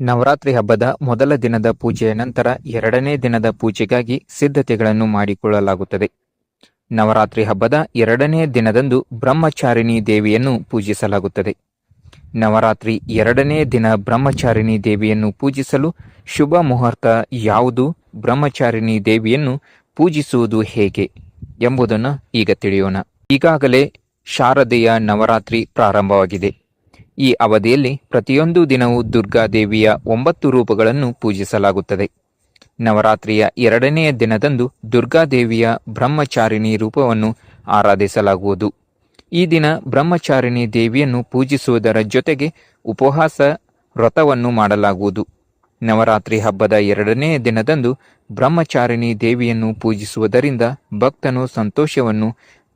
ನವರಾತ್ರಿ ಹಬ್ಬದ ಮೊದಲ ದಿನದ ಪೂಜೆಯ ನಂತರ ಎರಡನೇ ದಿನದ ಪೂಜೆಗಾಗಿ ಸಿದ್ಧತೆಗಳನ್ನು ಮಾಡಿಕೊಳ್ಳಲಾಗುತ್ತದೆ. ನವರಾತ್ರಿ ಹಬ್ಬದ ಎರಡನೇ ದಿನದಂದು ಬ್ರಹ್ಮಚಾರಿಣಿ ದೇವಿಯನ್ನು ಪೂಜಿಸಲಾಗುತ್ತದೆ. ನವರಾತ್ರಿ ಎರಡನೇ ದಿನ ಬ್ರಹ್ಮಚಾರಿಣಿ ದೇವಿಯನ್ನು ಪೂಜಿಸಲು ಶುಭ ಮುಹೂರ್ತ ಯಾವುದು, ಬ್ರಹ್ಮಚಾರಿಣಿ ದೇವಿಯನ್ನು ಪೂಜಿಸುವುದು ಹೇಗೆ ಎಂಬುದನ್ನು ಈಗ ತಿಳಿಯೋಣ. ಈಗಾಗಲೇ ಶಾರದೆಯ ನವರಾತ್ರಿ ಪ್ರಾರಂಭವಾಗಿದೆ. ಈ ಅವಧಿಯಲ್ಲಿ ಪ್ರತಿಯೊಂದು ದಿನವೂ ದುರ್ಗಾದೇವಿಯ ಒಂಬತ್ತು ರೂಪಗಳನ್ನು ಪೂಜಿಸಲಾಗುತ್ತದೆ. ನವರಾತ್ರಿಯ ಎರಡನೆಯ ದಿನದಂದು ದುರ್ಗಾದೇವಿಯ ಬ್ರಹ್ಮಚಾರಿಣಿ ರೂಪವನ್ನು ಆರಾಧಿಸಲಾಗುವುದು. ಈ ದಿನ ಬ್ರಹ್ಮಚಾರಿಣಿ ದೇವಿಯನ್ನು ಪೂಜಿಸುವುದರ ಜೊತೆಗೆ ಉಪವಾಸ ವ್ರತವನ್ನು ಮಾಡಲಾಗುವುದು. ನವರಾತ್ರಿ ಹಬ್ಬದ ಎರಡನೇ ದಿನದಂದು ಬ್ರಹ್ಮಚಾರಿಣಿ ದೇವಿಯನ್ನು ಪೂಜಿಸುವುದರಿಂದ ಭಕ್ತನು ಸಂತೋಷವನ್ನು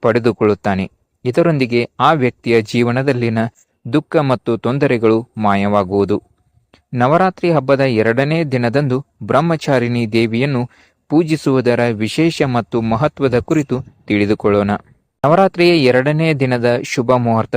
ಪಡೆದುಕೊಳ್ಳುತ್ತಾನೆ. ಇದರೊಂದಿಗೆ ಆ ವ್ಯಕ್ತಿಯ ಜೀವನದಲ್ಲಿನ ದುಃಖ ಮತ್ತು ತೊಂದರೆಗಳು ಮಾಯವಾಗುವುದು. ನವರಾತ್ರಿ ಹಬ್ಬದ ಎರಡನೇ ದಿನದಂದು ಬ್ರಹ್ಮಚಾರಿಣಿ ದೇವಿಯನ್ನು ಪೂಜಿಸುವುದರ ವಿಶೇಷ ಮತ್ತು ಮಹತ್ವದ ಕುರಿತು ತಿಳಿದುಕೊಳ್ಳೋಣ. ನವರಾತ್ರಿಯ ಎರಡನೇ ದಿನದ ಶುಭ ಮುಹೂರ್ತ.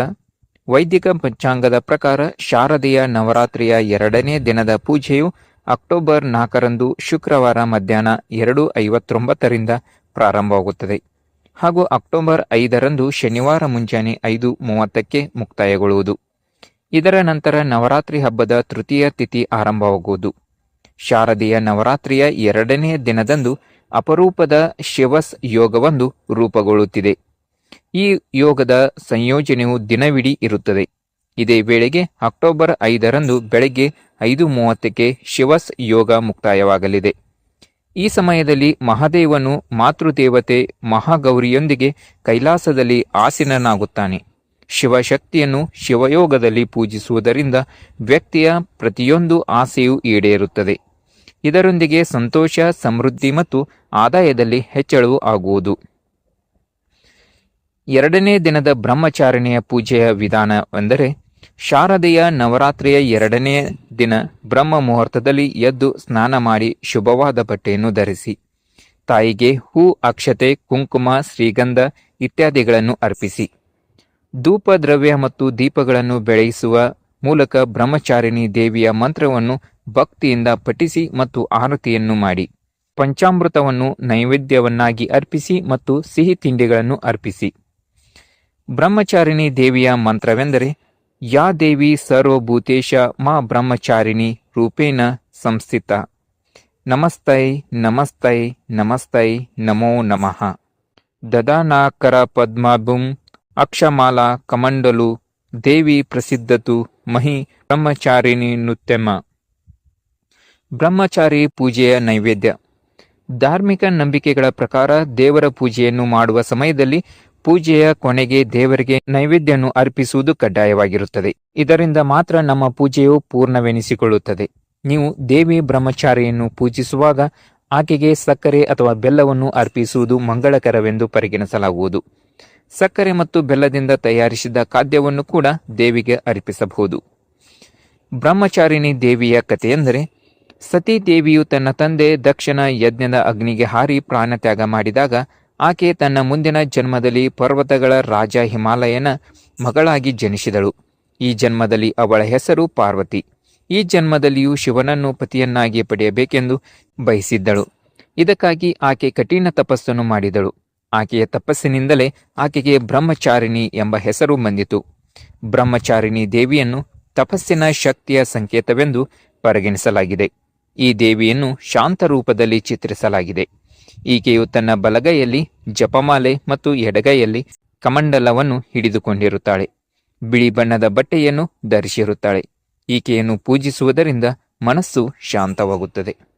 ವೈದಿಕ ಪಂಚಾಂಗದ ಪ್ರಕಾರ ಶಾರದೆಯ ನವರಾತ್ರಿಯ ಎರಡನೇ ದಿನದ ಪೂಜೆಯು ಅಕ್ಟೋಬರ್ ನಾಲ್ಕರಂದು ಶುಕ್ರವಾರ ಮಧ್ಯಾಹ್ನ ಎರಡು ಐವತ್ತೊಂಬತ್ತರಿಂದ ಪ್ರಾರಂಭವಾಗುತ್ತದೆ. ಹಾಗೂ ಅಕ್ಟೋಬರ್ ಐದರಂದು ಶನಿವಾರ ಮುಂಜಾನೆ ಐದು ಮೂವತ್ತಕ್ಕೆ ಮುಕ್ತಾಯಗೊಳ್ಳುವುದು. ಇದರ ನಂತರ ನವರಾತ್ರಿ ಹಬ್ಬದ ತೃತೀಯ ತಿಥಿ ಆರಂಭವಾಗುವುದು. ಶಾರದೀಯ ನವರಾತ್ರಿಯ ಎರಡನೇ ದಿನದಂದು ಅಪರೂಪದ ಶಿವಸ್ ಯೋಗವೊಂದು ರೂಪುಗೊಳ್ಳುತ್ತಿದೆ. ಈ ಯೋಗದ ಸಂಯೋಜನೆಯು ದಿನವಿಡೀ ಇರುತ್ತದೆ. ಇದೇ ವೇಳೆಗೆ ಅಕ್ಟೋಬರ್ ಐದರಂದು ಬೆಳಗ್ಗೆ ಐದು ಮೂವತ್ತಕ್ಕೆ ಶಿವಸ್ ಯೋಗ ಮುಕ್ತಾಯವಾಗಲಿದೆ. ಈ ಸಮಯದಲ್ಲಿ ಮಹಾದೇವನು ಮಾತೃದೇವತೆ ಮಹಾಗೌರಿಯೊಂದಿಗೆ ಕೈಲಾಸದಲ್ಲಿ ಆಸೀನನಾಗುತ್ತಾನೆ. ಶಿವಶಕ್ತಿಯನ್ನು ಶಿವಯೋಗದಲ್ಲಿ ಪೂಜಿಸುವುದರಿಂದ ವ್ಯಕ್ತಿಯ ಪ್ರತಿಯೊಂದು ಆಸೆಯೂ ಈಡೇರುತ್ತದೆ. ಇದರೊಂದಿಗೆ ಸಂತೋಷ, ಸಮೃದ್ಧಿ ಮತ್ತು ಆದಾಯದಲ್ಲಿ ಹೆಚ್ಚಳವೂ ಆಗುವುದು. ಎರಡನೇ ದಿನದ ಬ್ರಹ್ಮಚಾರಣೆಯ ಪೂಜೆಯ ವಿಧಾನವೆಂದರೆ ಶಾರದೆಯ ನವರಾತ್ರಿಯ ಎರಡನೇ ದಿನ ಬ್ರಹ್ಮ ಮುಹೂರ್ತದಲ್ಲಿ ಎದ್ದು ಸ್ನಾನ ಮಾಡಿ ಶುಭವಾದ ಬಟ್ಟೆಯನ್ನು ಧರಿಸಿ. ತಾಯಿಗೆ ಹೂ, ಅಕ್ಷತೆ, ಕುಂಕುಮ, ಶ್ರೀಗಂಧ ಇತ್ಯಾದಿಗಳನ್ನು ಅರ್ಪಿಸಿ. ಧೂಪ, ದ್ರವ್ಯ ಮತ್ತು ದೀಪಗಳನ್ನು ಬೆಳೆಯಿಸುವ ಮೂಲಕ ಬ್ರಹ್ಮಚಾರಿಣಿ ದೇವಿಯ ಮಂತ್ರವನ್ನು ಭಕ್ತಿಯಿಂದ ಪಠಿಸಿ ಮತ್ತು ಆರತಿಯನ್ನು ಮಾಡಿ. ಪಂಚಾಮೃತವನ್ನು ನೈವೇದ್ಯವನ್ನಾಗಿ ಅರ್ಪಿಸಿ ಮತ್ತು ಸಿಹಿ ತಿಂಡಿಗಳನ್ನು ಅರ್ಪಿಸಿ. ಬ್ರಹ್ಮಚಾರಿಣಿ ದೇವಿಯ ಮಂತ್ರವೆಂದರೆ ಯಾ ದೇವಿ ಸರ್ವಭೂತೇಶ ಮಾ ಬ್ರಹ್ಮಚಾರಿಣಿ ರೂಪೇಣ ಸಂಸ್ಥಿತ ನಮಸ್ತೈ ನಮಸ್ತೈ ನಮಸ್ತೈ ನಮೋ ನಮಃ ದದಾನಾಕರ ಪದ್ಮಾಭುಂ ಅಕ್ಷಮಾಲಾ ಕಮಂಡಲು ದೇವಿ ಪ್ರಸಿದ್ಧತು ಮಹಿ ಬ್ರಹ್ಮಚಾರಿಣಿ ನೃತ್ಯಮ ಬ್ರಹ್ಮಚಾರಿ ಪೂಜೆಯ ನೈವೇದ್ಯ ಧಾರ್ಮಿಕ ನಂಬಿಕೆಗಳ ಪ್ರಕಾರ ದೇವರ ಪೂಜೆಯನ್ನು ಮಾಡುವ ಸಮಯದಲ್ಲಿ ಪೂಜೆಯ ಕೊನೆಗೆ ದೇವರಿಗೆ ನೈವೇದ್ಯವನ್ನು ಅರ್ಪಿಸುವುದು ಕಡ್ಡಾಯವಾಗಿರುತ್ತದೆ. ಇದರಿಂದ ಮಾತ್ರ ನಮ್ಮ ಪೂಜೆಯು ಪೂರ್ಣವೆನಿಸಿಕೊಳ್ಳುತ್ತದೆ. ನೀವು ದೇವಿ ಬ್ರಹ್ಮಚಾರಿಯನ್ನು ಪೂಜಿಸುವಾಗ ಆಕೆಗೆ ಸಕ್ಕರೆ ಅಥವಾ ಬೆಲ್ಲವನ್ನು ಅರ್ಪಿಸುವುದು ಮಂಗಳಕರವೆಂದು ಪರಿಗಣಿಸಲಾಗುವುದು. ಸಕ್ಕರೆ ಮತ್ತು ಬೆಲ್ಲದಿಂದ ತಯಾರಿಸಿದ ಖಾದ್ಯವನ್ನು ಕೂಡ ದೇವಿಗೆ ಅರ್ಪಿಸಬಹುದು. ಬ್ರಹ್ಮಚಾರಿಣಿ ದೇವಿಯ ಕಥೆಯೆಂದರೆ ಸತೀ ದೇವಿಯು ತನ್ನ ತಂದೆ ದಕ್ಷಿಣ ಯಜ್ಞದ ಅಗ್ನಿಗೆ ಹಾರಿ ಪ್ರಾಣತ್ಯಾಗ ಮಾಡಿದಾಗ ಆಕೆ ತನ್ನ ಮುಂದಿನ ಜನ್ಮದಲ್ಲಿ ಪರ್ವತಗಳ ರಾಜ ಹಿಮಾಲಯನ ಮಗಳಾಗಿ ಜನಿಸಿದಳು. ಈ ಜನ್ಮದಲ್ಲಿ ಅವಳ ಹೆಸರು ಪಾರ್ವತಿ. ಈ ಜನ್ಮದಲ್ಲಿಯೂ ಶಿವನನ್ನು ಪತಿಯನ್ನಾಗಿ ಪಡೆಯಬೇಕೆಂದು ಬಯಸಿದ್ದಳು. ಇದಕ್ಕಾಗಿ ಆಕೆ ಕಠಿಣ ತಪಸ್ಸನ್ನು ಮಾಡಿದಳು. ಆಕೆಯ ತಪಸ್ಸಿನಿಂದಲೇ ಆಕೆಗೆ ಬ್ರಹ್ಮಚಾರಿಣಿ ಎಂಬ ಹೆಸರು ಬಂದಿತು. ಬ್ರಹ್ಮಚಾರಿಣಿ ದೇವಿಯನ್ನು ತಪಸ್ಸಿನ ಶಕ್ತಿಯ ಸಂಕೇತವೆಂದು ಪರಿಗಣಿಸಲಾಗಿದೆ. ಈ ದೇವಿಯನ್ನು ಶಾಂತ ರೂಪದಲ್ಲಿ ಚಿತ್ರಿಸಲಾಗಿದೆ. ಈಕೆಯು ತನ್ನ ಬಲಗೈಯಲ್ಲಿ ಜಪಮಾಲೆ ಮತ್ತು ಎಡಗೈಯಲ್ಲಿ ಕಮಂಡಲವನ್ನು ಹಿಡಿದುಕೊಂಡಿರುತ್ತಾಳೆ. ಬಿಳಿ ಬಣ್ಣದ ಬಟ್ಟೆಯನ್ನು ಧರಿಸಿರುತ್ತಾಳೆ. ಈಕೆಯನ್ನು ಪೂಜಿಸುವುದರಿಂದ ಮನಸ್ಸು ಶಾಂತವಾಗುತ್ತದೆ.